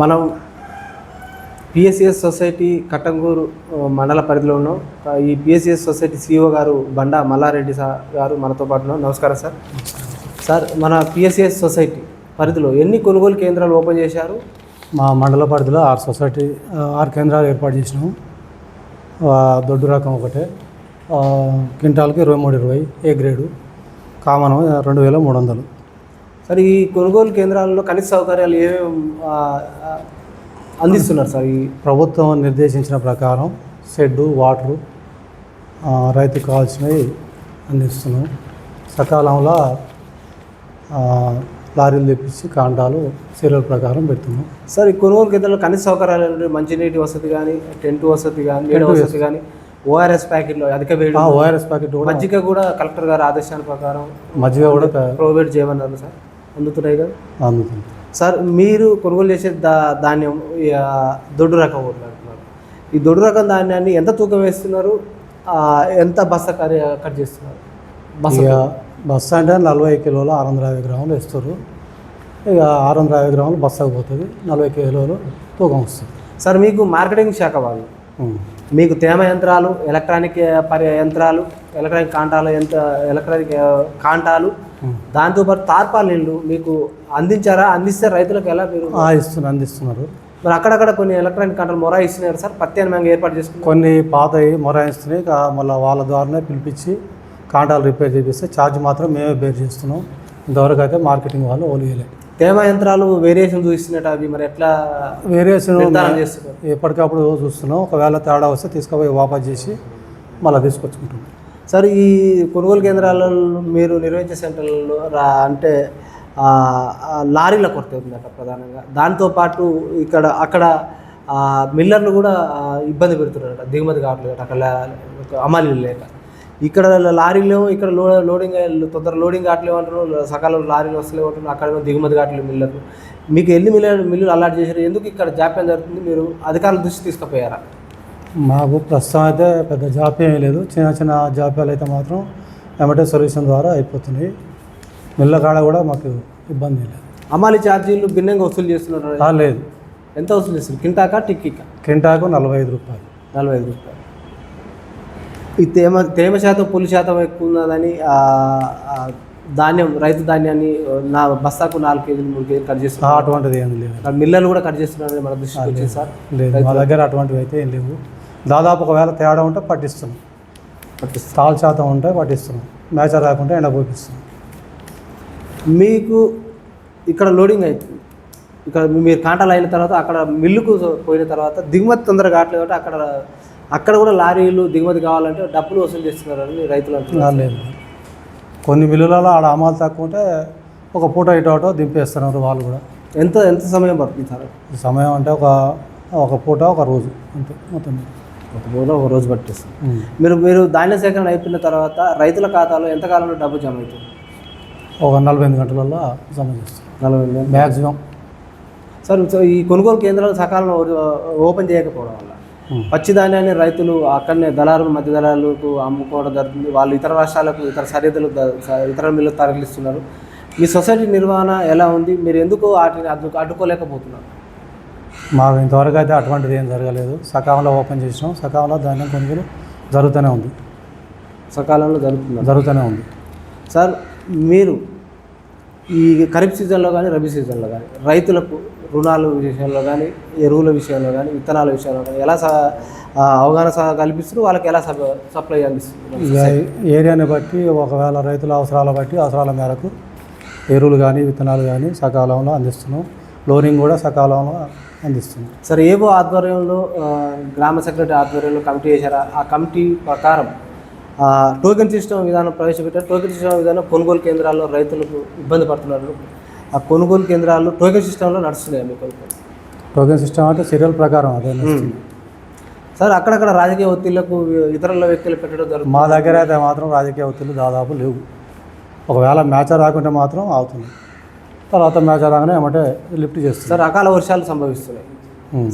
మనం PSCS society Kattangur మండల పరిధిలో ఉన్నాం. ఈ పిఎస్సిఎస్ సొసైటీ సిఇఓ గారు బండా మల్లారెడ్డి సార్ గారు మనతో పాటు ఉన్నారు నమస్కారం సార్. సార్ మన పిఎస్సిఎస్ సొసైటీ పరిధిలో ఎన్ని కొనుగోలు కేంద్రాలు ఓపెన్ చేశారు? మా మండల పరిధిలో ఆరు సొసైటీ ఆరు కేంద్రాలు ఏర్పాటు చేసినాము దొడ్డు రకం ఒకటే. క్వింటాల్కి ఇరవై మూడు ఇరవై ఏ గ్రేడు? కామన్ రెండు వేల మూడు వందలు. సార్ ఈ కొనుగోలు కేంద్రాలలో కనీస సౌకర్యాలు ఆ, అందిస్తున్నారు సార్ ఈ ప్రభుత్వం నిర్దేశించిన ప్రకారం షెడ్డు వాటరు ఆ, రైతుకు కావాల్సినవి అందిస్తున్నాం. సకాలంలో లారీలు తెప్పించి కాంటాలు సీరియల్ ప్రకారం పెడుతున్నాం. సార్ ఈ కొనుగోలు కేంద్రాల్లో కనీస సౌకర్యాలు మంచినీటి వసతి కానీ టెంట్ వసతి కానీ నీడ వసతి కానీ ఓఆర్ఎస్ ప్యాకెట్లో అధిక వేడి ఓఆర్ఎస్ ప్యాకెట్ కూడా మజ్జిగ కూడా కలెక్టర్ గారి ఆదేశాల ప్రకారం మజ్జిగ కూడా ప్రొవైడ్ చేయమన్నారు సార్. అందుతున్నాయి కదా? అందుతుంది సార్ మీరు కొనుగోలు చేసే దా ధాన్యం దొడ్డు రకం అంటున్నారు. ఈ దొడ్డు రకం ధాన్యాన్ని ఎంత తూకం వేస్తున్నారు? ఎంత బస్త కట్ చేస్తున్నారు? బస్త ఇక బస్సు అంటే నలభై కిలోలు ఆరు వందల యాభై గ్రాములు వేస్తారు. ఇక ఆరు వందల యాభై గ్రాములు బస్సుకు పోతుంది. నలభై కిలోలు తూకం వస్తుంది. సార్ మీకు మార్కెటింగ్ శాఖ వాళ్ళు. మీకు తేమ యంత్రాలు ఎలక్ట్రానిక్ పరి యంత్రాలు ఎలక్ట్రానిక్ కాంటాల యంత్ర ఎలక్ట్రానిక్ కాంటాలు. దాంతోపాటు తార్పాలిన్లు మీకు అందించారా? అందిస్తే రైతులకు ఎలా మీరు? ఇస్తున్నారు అందిస్తున్నారు. మరి అక్కడక్కడ కొన్ని ఎలక్ట్రానిక్ కాంటాలు మొరా ఇస్తున్నారు సార్ ప్రత్యామ్నాయంగా ఏర్పాటు చేసుకున్నారు? కొన్ని పాతవి మొరాయిస్తున్నాయి ఇక మళ్ళీ వాళ్ళ ద్వారానే పిలిపించి కాంటాలు రిపేర్ చేపిస్తే ఛార్జ్ మాత్రం మేమే బేర్ చేస్తున్నాం. ఇంతవరకు అయితే మార్కెటింగ్ వాళ్ళు ఓలియలే తేమ యంత్రాలు వేరియేషన్ చూపిస్తున్నట్టు అవి మరి ఎట్లా వేరియేషన్ ఎప్పటికప్పుడు చూస్తున్నాం. ఒకవేళ తేడా వస్తే తీసుకుపోయి వాపస్ చేసి మళ్ళీ తీసుకొచ్చుకుంటాం సార్ ఈ కొనుగోలు కేంద్రాలలో మీరు నిర్వహించే సెంటర్లలో రా అంటే లారీల కొరత ఉందట అక్కడ ప్రధానంగా దాంతోపాటు ఇక్కడ అక్కడ మిల్లర్లు కూడా ఇబ్బంది పెడుతున్నారట. దిగుమతి కావట్లేదు అక్కడ లా- లేక. ఇక్కడ లారీలు ఇక్కడ లో లోడింగ్ తొందర లోడింగ్ కావట్లేవు అంటున్నారు. సకాలంలో లారీలు వస్తలేవు అంటున్నారు. అక్కడ దిగుమతి కావట్లేదు మిల్లర్లు. మీకు ఎన్ని మిల్లర్ మిల్లులు అలాట్ చేశారు? ఎందుకు ఇక్కడ జాప్యం జరుగుతుంది? మీరు అధికారుల దృష్టి తీసుకుపోయారా? మాకు ప్రస్తుతం అయితే పెద్ద జాప్యం లేదు. చిన్న చిన్న జాప్యాలు అయితే మాత్రం ఎమటే సొల్యూషన్ ద్వారా అయిపోతున్నాయి. మిల్ల కాడ కూడా మాకు ఇబ్బంది లేదు. అమాలి ఛార్జీలు భిన్నంగా వసూలు చేస్తున్నారు లేదు. ఎంత వసూలు చేస్తారు కింటాకా టిక్కీకా? కింటాకు నలభై ఐదు రూపాయలు. నలభై ఐదు రూపాయలు. ఈ తేమ తేమ శాతం పులి శాతం ఎక్కువ ఉన్నదని ధాన్యం రైతు ధాన్యాన్ని నా బస్తాకు నాలుగు కేజీలు మూడు కేజీలు కట్ చేస్తున్నారు. అటువంటిది ఏం లేదు. మిల్లర్లు కూడా కట్ చేస్తున్నారని మన దృష్టికి వచ్చింది సార్. లేదు. మా దగ్గర అటువంటివి అయితే ఏం లేవు. దాదాపు ఒకవేళ తేడా ఉంటే పట్టిస్తున్నాం. తాల్ శాతం ఉంటే పట్టిస్తున్నాం. మేచర్ రాకుంటే ఎండ పోపిస్తున్నాం మీకు ఇక్కడ లోడింగ్ అవుతుంది ఇక్కడ మీరు కాంటాలు అయిన తర్వాత అక్కడ మిల్లుకు పోయిన తర్వాత దిగుమతి తొందరగా కావట్లేదు కాబట్టి అక్కడ అక్కడ కూడా లారీలు దిగుమతి కావాలంటే డబ్బులు వసూలు చేస్తున్నారని రైతులు అంటున్నారు. లేదు. కొన్ని మిల్లులలో ఆడ అమాలు తక్కువ ఉంటే ఒక పూట ఇటు దింపేస్తున్నారు వాళ్ళు కూడా. ఎంత ఎంత సమయం పడుతుంది సార్? సమయం అంటే ఒక ఒక పూట ఒక రోజు అంతే మొత్తం ఒక రోజు ఒక రోజు పట్టేస్తుంది. మీరు మీరు ధాన్య సేకరణ అయిపోయిన తర్వాత రైతుల ఖాతాలో ఎంత కాలంలో డబ్బు జమ అవుతుంది? ఒక నలభై ఎనిమిది గంటలలో జమ చేస్తాం నలభై వేలు. మ్యాక్సిమం సార్ ఈ కొనుగోలు కేంద్రాలు సకాలంలో ఓపెన్ చేయకపోవడం వల్ల పచ్చి ధాన్యాన్ని రైతులు అక్కడనే దళారులు మధ్య దళారులకు అమ్ముకోవడం జరుగుతుంది. వాళ్ళు ఇతర రాష్ట్రాలకు ఇతర సరిహద్దులు ఇతర మిల్లు తరలిస్తున్నారు. మీ సొసైటీ నిర్వహణ ఎలా ఉంది? మీరు ఎందుకు వాటిని అడ్డు అడ్డుకోలేకపోతున్నారు? మాకు ఇంతవరకు అయితే అటువంటిది ఏం జరగలేదు. సకాలంలో ఓపెన్ చేసినాం. సకాలంలో ధాన్యం కొనుగోలు జరుగుతూనే ఉంది. సకాలంలో జరుగుతున్నారు జరుగుతూనే ఉంది. సార్ మీరు ఈ ఖరీఫ్ సీజన్లో కానీ రబీ సీజన్లో కానీ రైతులకు రుణాల విషయంలో కానీ ఎరువుల విషయంలో కానీ విత్తనాల విషయంలో కానీ ఎలా అవగాహన కల్పిస్తున్నారు? వాళ్ళకి ఎలా సప్ల- ఇక ఏరియాని బట్టి ఒకవేళ రైతుల అవసరాల బట్టి అవసరాల మేరకు ఎరువులు కానీ విత్తనాలు కానీ సకాలంలో అందిస్తున్నాం. లోనింగ్ కూడా సకాలంలో అందిస్తున్నాం సార్ ఏవో ఆధ్వర్యంలో గ్రామ సెక్రటరీ ఆధ్వర్యంలో కమిటీ చేశారా? ఆ కమిటీ ప్రకారం ఆ, టోకెన్ సిస్టమ్ విధానం ప్రవేశపెట్టారు. టోకెన్ సిస్టమ్ విధానం కొనుగోలు కేంద్రాల్లో రైతులకు ఇబ్బంది పడుతున్నారు. ఆ కొనుగోలు కేంద్రాలు టోకెన్ సిస్టంలో నడుస్తున్నాయి మీ కొనుగోలు? టోకెన్ సిస్టమ్ అంటే సీరియల్ ప్రకారం అదే. సార్ అక్కడక్కడ రాజకీయ ఒత్తిళ్ళకు ఇతరుల వ్యక్తులు పెట్టడం జరుగుతుంది. మా దగ్గర అయితే మాత్రం రాజకీయ ఒత్తిళ్ళు దాదాపు లేవు. ఒకవేళ మ్యాచ్ రాకుంటే మాత్రం అవుతుంది. తర్వాత మ్యాచ్ రాగానే ఏమంటే లిఫ్ట్ చేస్తుంది. సార్ అకాల వర్షాలు సంభవిస్తున్నాయి.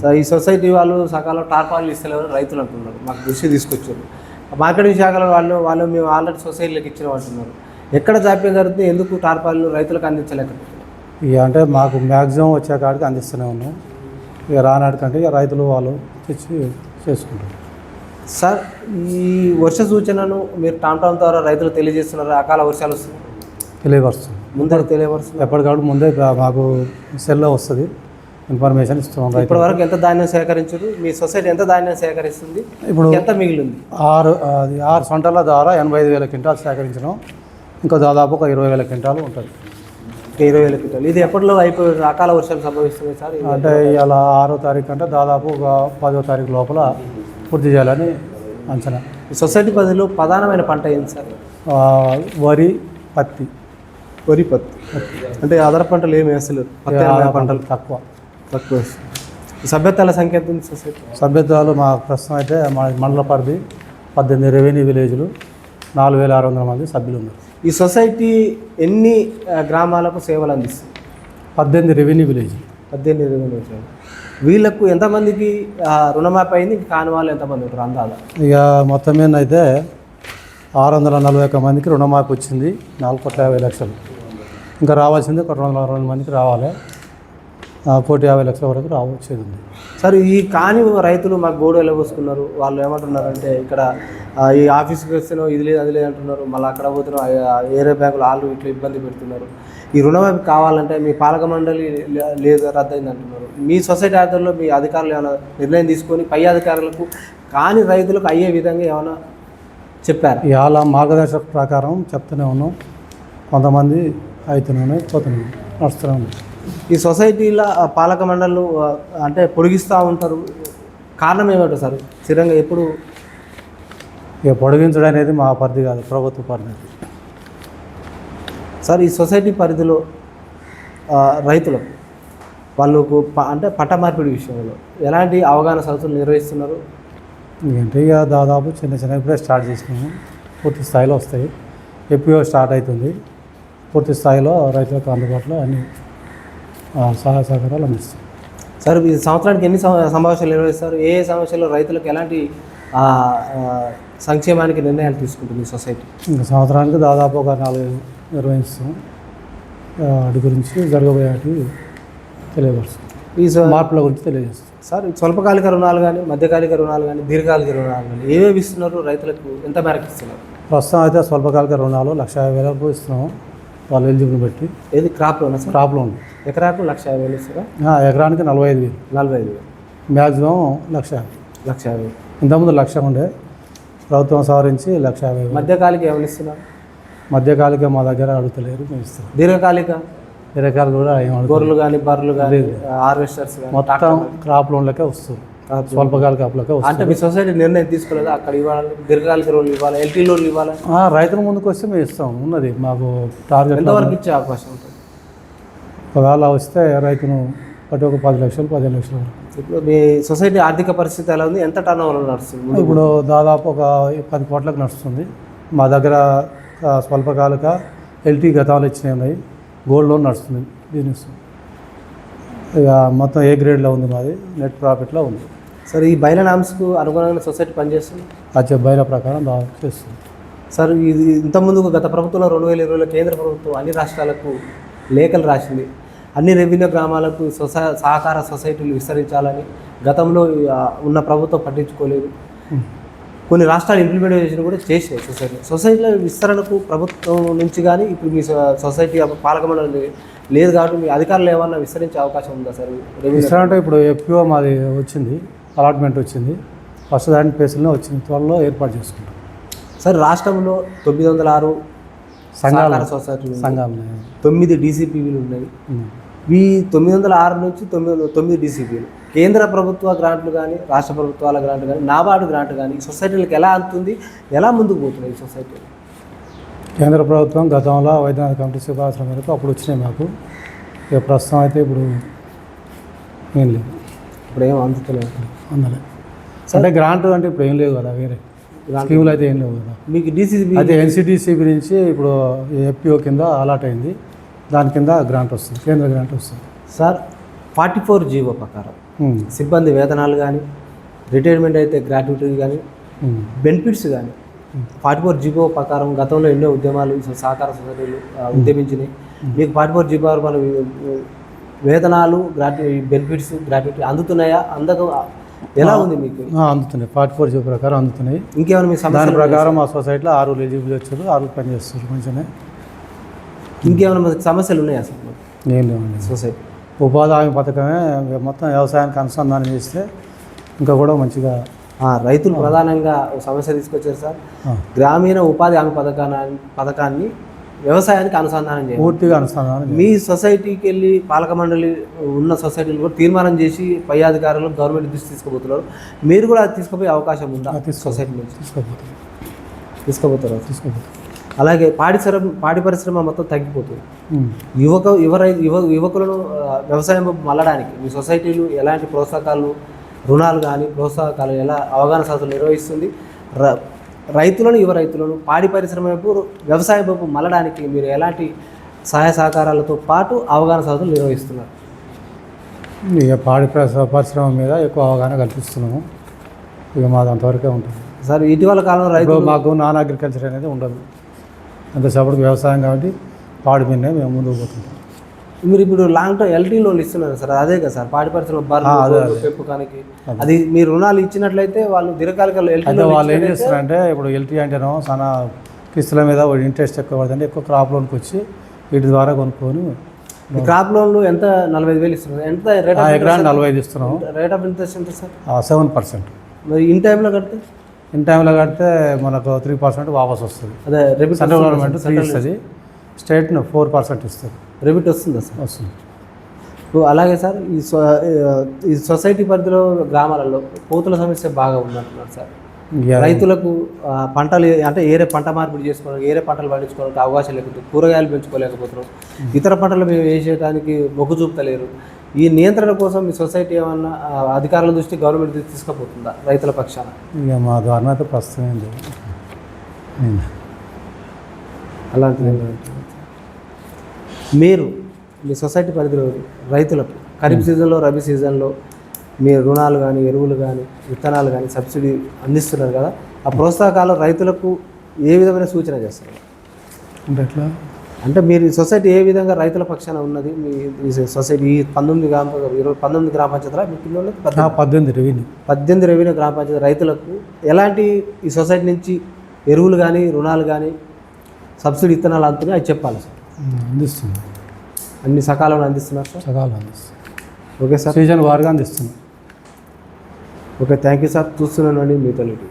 సార్ ఈ సొసైటీ వాళ్ళు సకాలం టార్పాలు ఇస్తలేరు రైతులు అంటున్నారు. మాకు దృష్టి తీసుకొచ్చారు. మార్కెటింగ్ శాఖల వాళ్ళు వాళ్ళు మేము ఆల్రెడీ సొసైటీలకు ఇచ్చినాం అంటున్నారు. ఎక్కడ జాప్యం జరుగుతుంది? ఎందుకు టార్పాలు రైతులకు అందించలేకపోతున్నారు? ఇక అంటే మాకు మ్యాక్సిమం వచ్చే కాడికి అందిస్తూనే ఉన్నాం. ఇక రానాటికంటే ఇక రైతులు వాళ్ళు తెచ్చి చేసుకుంటారు. సార్ ఈ వర్ష సూచనను మీరు టామ్ టామ్ ద్వారా రైతులు తెలియజేస్తున్నారు? అకాల వర్షాలు వస్తున్నాయి. తెలియపరుస్తుంది ముందే తెలియపరుస్తున్నారు ఎప్పటికప్పుడు ముందే మాకు సెల్లో వస్తుంది. ఇన్ఫర్మేషన్ ఇస్తున్నాం ఇప్పటి వరకు ఎంత ధాన్యం సేకరించారు? మీ సొసైటీ ఎంత ధాన్యం సేకరిస్తుంది? ఇప్పుడు ఎంత మిగిలింది? ఆరు అది ఆరు సొంటల ద్వారా ఎనభై ఐదు వేల క్వింటాలు సేకరించినాం. ఇంకా దాదాపు ఒక ఇరవై వేల క్వింటాలు ఉంటుంది. ఇరవై వేల క్వింటాలు. ఇది ఎప్పటిలో అయిపోయి అకాల వర్షాలు సంభవిస్తున్నాయి సార్? అంటే ఇవాళ ఆరో తారీఖు అంటే దాదాపు ఒక పదో తారీఖు లోపల పూర్తి చేయాలని అంచనా. ఈ సొసైటీ పరిధిలో ప్రధానమైన పంట ఏంటి సార్? వరి పత్తి. వరి పత్తి అంటే ఆధార పంటలు ఏమి వేస్తలేరు. పత్తి పంటలు. తక్కువ. తక్కువ సభ్యతల సంఖ్య ఎంత ఉంది సొసైటీ సభ్యత్వాలు మా ప్రస్తుతం అయితే మా మండల పరిధి పద్దెనిమిది రెవెన్యూ విలేజ్లు నాలుగు వేల ఆరు వందల మంది సభ్యులు ఉన్నారు. ఈ సొసైటీ ఎన్ని గ్రామాలకు సేవలు అందిస్తుంది? పద్దెనిమిది రెవెన్యూ విలేజ్. పద్దెనిమిది ఇరవై నిమిషాలు వీళ్ళకు ఎంతమందికి ఆ, రుణమాఫీ అయింది? కాని వాళ్ళు ఎంతమంది ఉంటారు? అందాల. ఇక మొత్తం అయితే ఆరు వందల నలభై ఒక్క మందికి రుణమాఫీ వచ్చింది. నాలుగు కోట్ల యాభై లక్షలు. ఇంకా రావాల్సింది ఒక రెండు వందల అరవై మందికి రావాలి. కోటి యాభై లక్షల వరకు రావచ్చేది ఉంది. సార్ ఈ కాని రైతులు మాకు గోడు వెళ్ళబోసుకున్నారు వాళ్ళు ఏమంటున్నారంటే ఇక్కడ ఈ ఆఫీస్కి వస్తేనో ఇది లేదు అది లేదు అంటున్నారు. మళ్ళీ అక్కడ పోతున్నాం ఏరే బ్యాంకులు వాళ్ళు ఇట్లా ఇబ్బంది పెడుతున్నారు. ఈ రుణమాఫీ కావాలంటే మీ పాలక మండలి లేదు రద్దయింది అంటున్నారు. మీ సొసైటీ ఆధ్వర్యంలో మీ అధికారులు ఏమైనా నిర్ణయం తీసుకొని పై అధికారులకు కాని రైతులకు అయ్యే విధంగా ఏమైనా చెప్పారా? ఇవాళ మార్గదర్శక ప్రకారం చెప్తూనే ఉన్నాం. కొంతమంది అయితేనే ఉన్నాయి పోతూనే. ఉన్నాయి నడుస్తూనే ఉన్నాయి ఈ సొసైటీల పాలక మండళ్ళు అంటే పొడిగిస్తూ ఉంటారు. కారణం ఏమంటారు సార్? స్థిరంగా ఎప్పుడు? ఇక పొడిగించడం అనేది మా పరిధి కాదు ప్రభుత్వ పరిధి. సార్ ఈ సొసైటీ పరిధిలో ఆ, రైతులకు వాళ్ళకు ప- అంటే పంట మార్పిడి విషయంలో ఎలాంటి అవగాహన సదస్సులు నిర్వహిస్తున్నారు? ఏంటి ఇక దాదాపు చిన్న చిన్న ఇప్పుడే స్టార్ట్ చేసినాము. పూర్తి స్థాయిలో వస్తాయి. ఎప్పుడో స్టార్ట్ అవుతుంది. పూర్తి స్థాయిలో రైతులకు అందుబాటులో అన్ని సహాయ సహకారాలు అందిస్తాం. సార్ ఈ సంవత్సరానికి ఎన్ని సమ- సమావేశాలు నిర్వహిస్తారు? ఏ ఏ సమావేశాల్లో రైతులకు ఎలాంటి సంక్షేమానికి నిర్ణయాలు తీసుకుంటుంది సొసైటీ? ఇంకా సంవత్సరానికి దాదాపు ఒక నాలుగు నిర్వహిస్తాం. వాటి గురించి జరగబోయేటి తెలియపరుస్తాం. ఈ మార్పుల గురించి తెలియజేస్తాం. సార్ స్వల్పకాలిక రుణాలు కానీ మధ్యకాలిక రుణాలు కానీ దీర్ఘకాలిక రుణాలు కానీ ఏవేవి ఇస్తున్నారు రైతులకు? ఎంత మేరకు ఇస్తున్నారు? ప్రస్తుతం అయితే స్వల్పకాలిక రుణాలు లక్ష యాభై వేలకు ఇస్తున్నాము వాళ్ళు ఎలిజిబుల్ బట్టి ఏది? క్రాప్ లోనా సార్? Crop loan. ఎకరాకు లక్ష యాభై వేలు ఇస్తారా? ఎకరానికి నలభై ఐదు వేలు. నలభై ఐదు వేలు. మ్యాక్సిమం లక్ష యాభై. లక్ష యాభై వేలు. ఇంతకుముందు లక్ష ఉండే. ప్రభుత్వం సవరించి లక్ష యాభై వేలు. మధ్యకాలిక ఏమైనా ఇస్తున్నారు? మధ్యకాలిక మా దగ్గర అడుగుతలేరు మేము ఇస్తాం. దీర్ఘకాలిక? రకాలు కూడా గొర్రెలు కానీ బర్రెలు కానీ హార్వెస్టర్స్ మొత్తం క్రాప్ లోన్లకే వస్తుంది స్వల్పకాలిక అప్పులకే అంటే మీ సొసైటీ నిర్ణయం తీసుకోలేదు? అక్కడ ఇవ్వాలి? దీర్ఘకాలిక లోన్లు ఇవ్వాలి? ఎల్టీ లోన్లు ఇవ్వాలి? ఆ, రైతుల ముందుకు వస్తే మేము ఇస్తాం. ఉన్నది మాకు టార్గెట్ ఎంతవరకు ఇచ్చే అవకాశం ఉంటుంది? ఒకవేళ వస్తే రైతును బట్టి ఒక పది లక్షలు పదిహేను లక్షల వరకు. ఇప్పుడు మీ సొసైటీ ఆర్థిక పరిస్థితి ఎలా ఉంది? ఎంత టర్న్ ఓవర్ నడుస్తుంది? ఇప్పుడు దాదాపు ఒక పది కోట్లకు నడుస్తుంది. మా దగ్గర స్వల్పకాలిక ఎల్టీ గతాలు ఇచ్చినవి ఉన్నాయి. గోల్డ్ లోన్ నడుస్తుంది. బిజినెస్ ఇక మొత్తం ఏ గ్రేడ్లో ఉంది మాది? నెట్ ప్రాఫిట్లో ఉంది. సార్ ఈ బయల నామ్స్కు అనుగుణంగా సొసైటీ పనిచేస్తుంది? ఆ చెప్పైన ప్రకారం చేస్తుంది. సార్ ఇది ఇంతకుముందు గత ప్రభుత్వంలో రెండు వేల ఇరవైలో కేంద్ర ప్రభుత్వం అన్ని రాష్ట్రాలకు లేఖలు రాసింది. అన్ని రెవెన్యూ గ్రామాలకు సొసై సహకార సొసైటీలు విస్తరించాలని గతంలో ఉన్న ప్రభుత్వం పట్టించుకోలేదు. కొన్ని రాష్ట్రాలు ఇంప్లిమెంటేషన్ కూడా చేసినాయి సొసైటీ. సొసైటీల విస్తరణకు ప్రభుత్వం నుంచి కానీ ఇప్పుడు మీ సొసైటీ పాలక మండలి లేదు కాబట్టి మీ అధికారులు ఏమన్నా విస్తరించే అవకాశం ఉందా సార్? అంటే ఇప్పుడు ఎఫ్పిఓ మాది వచ్చింది. అలాట్మెంట్ వచ్చింది. ఫస్ట్ దాని ప్లేస్లోనే వచ్చింది. త్వరలో ఏర్పాటు చేసుకుంటాం. సార్ రాష్ట్రంలో తొమ్మిది వందల ఆరు సంఘాలు. ఉన్నాయి. సంఘాలు. తొమ్మిది డీసీపీలు ఉన్నాయి. ఈ తొమ్మిది వందల ఆరు నుంచి తొమ్మిది వందల తొమ్మిది డీసీపీలు. కేంద్ర ప్రభుత్వ గ్రాంట్లు కానీ రాష్ట్ర ప్రభుత్వాల గ్రాంట్ కానీ నాబార్డు గ్రాంట్ కానీ ఈ సొసైటీలకు ఎలా అందుతుంది ఎలా ముందుకు పోతున్నాయి ఈ సొసైటీ? కేంద్ర ప్రభుత్వం గతంలో వైద్యనాథ కమిటీ సిఫార్సుల మేరకు అప్పుడు వచ్చినాయి మాకు. ఇక ప్రస్తుతం అయితే ఇప్పుడు ఏం లేదు. ఇప్పుడు ఏం అందుతలేదు. అందలే. అంటే గ్రాంట్ అంటే ఇప్పుడు ఏం లేవు కదా వేరే. స్కీములు అయితే ఏం లేవు కదా. మీకు డీసీపీ అయితే ఎన్సిడిసి గురించి ఇప్పుడు ఎఫ్పిఓ కింద అలాట్ అయింది. దాని కింద గ్రాంట్ వస్తుంది కేంద్ర గ్రాంట్ వస్తుంది. సార్ ఫార్టీ ఫోర్ జీవో ప్రకారం. సిబ్బంది వేతనాలు కానీ రిటైర్మెంట్ అయితే గ్రాట్యుటీ కానీ. బెనిఫిట్స్ కానీ ఫార్టీ ఫోర్ జీవో ప్రకారం గతంలో ఎన్నో ఉద్యమాలు సహకార సొసైటీలు ఉద్యమించినాయి. మీకు ఫార్టీ ఫోర్ జీవో మనం వేతనాలు గ్రాట్యు బెనిఫిట్స్ గ్రాట్యుటీ అందుతున్నాయా? అందక ఎలా ఉంది మీకు? అందుతున్నాయి. ఫార్టీ ఫోర్ జీ ప్రకారం అందుతున్నాయి. ఇంకేమైనా మీ దాని ప్రకారం మా సొసైటీలో ఆరుగురు ఎలిజిబుల్ వచ్చారు. ఆరుగురు పని చేస్తారు మంచిగానే. ఇంకేమైనా సమస్యలు ఉన్నాయా సార్ ఏం లేవండి. సొసైటీ. ఉపాధి హామీ పథకమే మొత్తం వ్యవసాయానికి అనుసంధానం చేస్తే ఇంకా కూడా మంచిగా రైతులు ప్రధానంగా సమస్య తీసుకొచ్చారు సార్. గ్రామీణ ఉపాధి హామీ పథకాన్ని పథకాన్ని వ్యవసాయానికి అనుసంధానం చేయాలి. పూర్తిగా అనుసంధానం. మీ సొసైటీకి వెళ్ళి పాలక మండలి ఉన్న సొసైటీలు కూడా తీర్మానం చేసి పై అధికారులు గవర్నమెంట్ దృష్టి తీసుకుపోతున్నారు. మీరు కూడా అది తీసుకుపోయే అవకాశం ఉందా? సొసైటీ నుంచి. తీసుకోపోతుంది తీసుకుపోతారు? తీసుకోపోతుంది అలాగే పాడి పాడి పరిశ్రమ మొత్తం తగ్గిపోతుంది. యువక యువ యువ యువకులను వ్యవసాయం మళ్ళడానికి మీ సొసైటీలు ఎలాంటి ప్రోత్సాహకాలు రుణాలు కానీ ప్రోత్సాహకాలు ఎలా అవగాహన సదస్సులు నిర్వహిస్తుంది? రైతులను యువ రైతులను పాడి పరిశ్రమ వైపు వ్యవసాయం వైపు మళ్ళడానికి మీరు ఎలాంటి సహాయ సహకారాలతో పాటు అవగాహన సదస్సులు నిర్వహిస్తున్నారు? ఇక పాడి పరిశ్రమ పరిశ్రమ మీద ఎక్కువ అవగాహన కల్పిస్తున్నాము. ఇక మాది అంతవరకే ఉంటుంది. సార్ ఇటీవల కాలంలో రైతులు మాకు నాన్ అగ్రికల్చర్ అనేది ఉండదు. అంతసేపటికి వ్యవసాయం కాబట్టి పాడి మీదనే మేము ముందుకు పోతుంటాం. మీరు ఇప్పుడు లాంగ్ టర్మ్ ఎల్టీ లోన్లు ఇస్తున్నారు సార్ అదే కదా సార్ పాడి పరిశ్రమ పెంపకానికి. అది. మీరు రుణాలు ఇచ్చినట్లయితే వాళ్ళు దీర్ఘకాలిక ఎల్టీ వాళ్ళు ఏం చేస్తారంటే ఇప్పుడు ఎల్టీ అంటేనో చాలా కిస్తుల మీద ఇంట్రెస్ట్ ఎక్కువ పడుతుంది ఎక్కువ క్రాప్ లోన్కి వచ్చి వీటి ద్వారా కొనుక్కొని క్రాప్ లోన్లు ఎంత? నలభై ఐదు వేలు ఇస్తున్నారు. ఎంత రేట్ ఎకరానికి నలభై ఐదు ఇస్తున్నాము. రేట్ ఆఫ్ ఇంట్రెస్ట్ ఎంత సార్? సెవెన్ పర్సెంట్ మరి ఇన్ టైంలో కడితే? ఇన్ టైంలో కడితే మనకు త్రీ పర్సెంట్ వాపస్ వస్తుంది. అదే సెంట్రల్ గవర్నమెంట్ త్రీ ఇస్తుంది. స్టేట్ ఫోర్ పర్సెంట్ ఇస్తుంది. రెబిట్ వస్తుందా సార్? వస్తుంది. అలాగే సార్ ఈ సొ ఈ సొసైటీ పరిధిలో గ్రామాలలో కోతుల సమస్య బాగా ఉందంటున్నారు సార్. ఇక రైతులకు పంటలు అంటే ఏరే పంట మార్పిడి చేసుకోవడానికి ఏరే పంటలు పండించుకోవడానికి అవకాశం లేకపోతే కూరగాయలు పెంచుకోలేకపోతున్నారు. ఇతర పంటలు మేము వేసేయడానికి మొగ్గు చూపుతలేరు. ఈ నియంత్రణ కోసం మీ సొసైటీ ఏమన్నా అధికారుల దృష్టి గవర్నమెంట్ దృష్టి తీసుకుపోతుందా రైతుల పక్షాన? ఇక మా ద్వారా అయితే ప్రస్తుతం. అలాంటిది ఉంటుందా? మీరు మీ సొసైటీ పరిధిలో రైతులకు ఖరీఫ్ సీజన్లో రబీ సీజన్లో మీ రుణాలు కానీ ఎరువులు కానీ విత్తనాలు కానీ సబ్సిడీ అందిస్తున్నారు కదా. ఆ ప్రోత్సాహకాలు రైతులకు ఏ విధమైన సూచన చేస్తారు? అంటే ఎట్లా? అంటే మీరు ఈ సొసైటీ ఏ విధంగా రైతుల పక్షాన ఉన్నది? మీ సొసైటీ ఈ పంతొమ్మిది గ్రామ ఇరవై పంతొమ్మిది గ్రామ పంచాయతీల? మీ పిల్లలు పద్దెనిమిది రెవెన్యూ. పద్దెనిమిది రెవెన్యూ గ్రామ పంచాయతీ రైతులకు ఎలాంటి ఈ సొసైటీ నుంచి ఎరువులు కానీ రుణాలు కానీ సబ్సిడీ విత్తనాలు అందుతున్నాయి? అది చెప్పాలి సార్. అందిస్తుంది అన్ని సకాలంలో అందిస్తున్నారు సార్? సకాలం అందిస్తుంది ఓకే సార్. సీజన్ వారుగా అందిస్తుంది ఓకే థ్యాంక్ యూ సార్. చూస్తున్నానండి మీ తల్లికి